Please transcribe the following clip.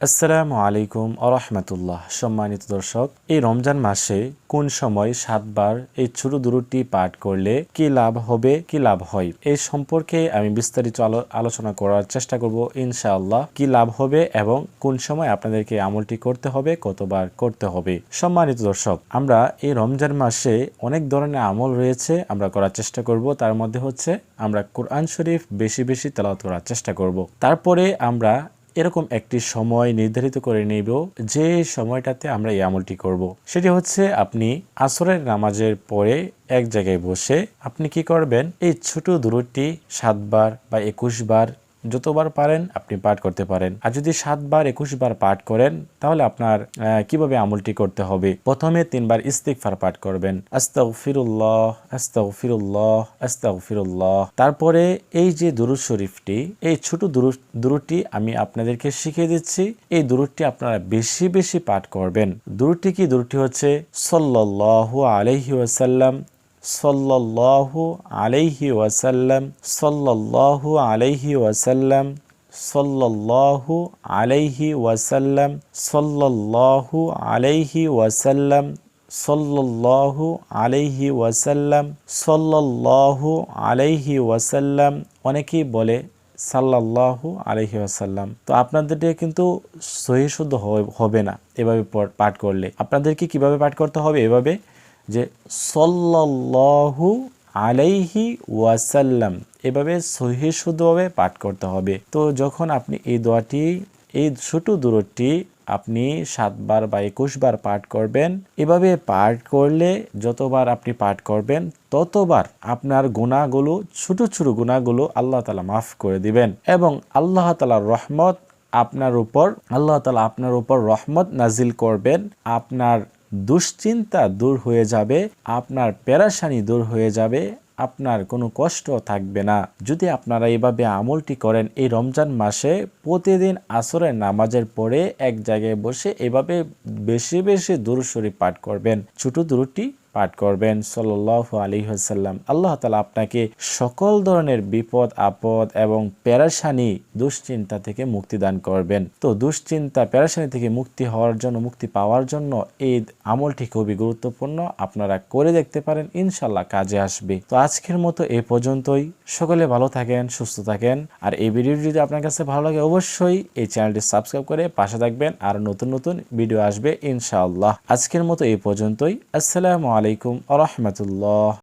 আসসালামু আলাইকুম আরহামতুল্লাহ সম্মানিত দর্শক, এই রমজান মাসে কোন সময় সাতবার এই ছোট দুরুটি পাঠ করলে কি লাভ হবে, কি লাভ হয়? এই সম্পর্কে আমি বিস্তারিত আলো- আলোচনা করার চেষ্টা করব, ইনশাআল্লাহ। কি লাভ হবে এবং কোন সময় আপনাদেরকে আমলটি করতে হবে, কতবার করতে হবে? সম্মানিত দর্শক, আমরা এই রমজান মাসে অনেক ধরনের আমল রয়েছে, আমরা করার চেষ্টা করব। তার মধ্যে হচ্ছে, আমরা কোরআন শরীফ বেশি বেশি তেলাওয়াত করার চেষ্টা করব। তারপরে আমরা এরকম একটি সময় নির্ধারিত করে নেব যে সময়টাতে আমরা এই আমলটি করব। সেটি হচ্ছে আপনি আসরের নামাজের পরে এক জায়গায় বসে আপনি কি করবেন এই ছোট দূরটি সাতবার বা একুশ বার যতবার পারেন আপনি পাঠ করতে পারেন। আর যদি সাতবার একুশ বার পাঠ করেন, তাহলে আপনার কীভাবে আমলটি করতে হবে? প্রথমে তিনবার ইস্তিকফার পাঠ করবেন। আস্তাগফিরুল্লাহ আস্তাগফিরুল্লাহ আস্তাগফিরুল্লাহ। তারপরে এই যে দুরুদ শরীফটি, এই ছোট দুরুদটি আমি আপনাদেরকে শিখিয়ে দিচ্ছি। এই দুরুটি আপনারা বেশি বেশি পাঠ করবেন। দুরুটি কি? দুরুটি হচ্ছে সাল্লাল্লাহু আলাইহি ওয়াসাল্লাম সাল্লাল্লাহু আলাইহি ওয়াসাল্লাম, সাল্লাল্লাহু আলাইহি ওয়াসাল্লাম, সাল্লাল্লাহু আলাইহি ওয়াসাল্লাম, সাল্লাল্লাহু আলাইহি ওয়াসাল্লাম, সাল্লাল্লাহু আলাইহি ওয়াসাল্লাম, সাল্লাল্লাহু আলাইহি ওয়াসাল্লাম। অনেকেই বলে সাল্লাল্লাহু আলাইহি ওয়াসাল্লাম। তো আপনাদের কিন্তু সহি শুদ্ধ হবে- না এভাবে পাঠ করলে। আপনাদেরকে কীভাবে পাঠ করতে হবে? এভাবে যে সল্লাল্লাহু আলাইহি ওয়াসাল্লাম, এভাবে সহি শুদ্ধভাবে পাঠ করতে হবে। তো যখন আপনি এই দোয়াটি, এই ছোট দূরটি আপনি সাতবার বা একুশ বার পাঠ করবেন, এভাবে পাঠ করলে যতবার আপনি পাঠ করবেন, ততবার আপনার গুণাগুলো, ছোট ছোট গুণাগুলো আল্লাহ তালা মাফ করে দিবেন এবং আল্লাহ তালার রহমত আপনার উপর, আল্লাহ তালা আপনার উপর রহমত নাজিল করবেন। আপনার দুশ্চিন্তা দূর হয়ে যাবে, আপনার প্যারাসানি দূর হয়ে যাবে, আপনার কোনো কষ্ট থাকবে না। যদি আপনারা এভাবে আমলটি করেন, এই রমজান মাসে প্রতিদিন আসরের নামাজের পরে এক জায়গায় বসে এভাবে বেশি বেশি দূর শরীফ পাঠ করবেন। ছোট দূরটি পাঠ করবেন সাল্লাহ আলী হাসাল্লাম আল্লাহ তালা আপনাকে সকল ধরনের বিপদ, আপদ এবং প্যারাসানি দুশ্চিন্তা থেকে মুক্তি দান করবেন। তো দুশ্চিন্তা প্যারাসানি থেকে মুক্তি হওয়ার জন্য, মুক্তি পাওয়ার জন্য এই আমলটি খুবই গুরুত্বপূর্ণ। আপনারা করে দেখতে পারেন ইনশাল্লাহ কাজে আসবে। তো আজকের মতো এই পর্যন্তই। সকলে ভালো থাকেন, সুস্থ থাকেন। আর এই ভিডিওটি যদি আপনার কাছে ভালো লাগে, অবশ্যই এই চ্যানেলটি সাবস্ক্রাইব করে পাশে থাকবেন। আর নতুন নতুন ভিডিও আসবে, ইনশাআল্লাহ। আজকের মতো এই পর্যন্তই। আসসালামু আলাইকুম আ রহমতুল্লাহ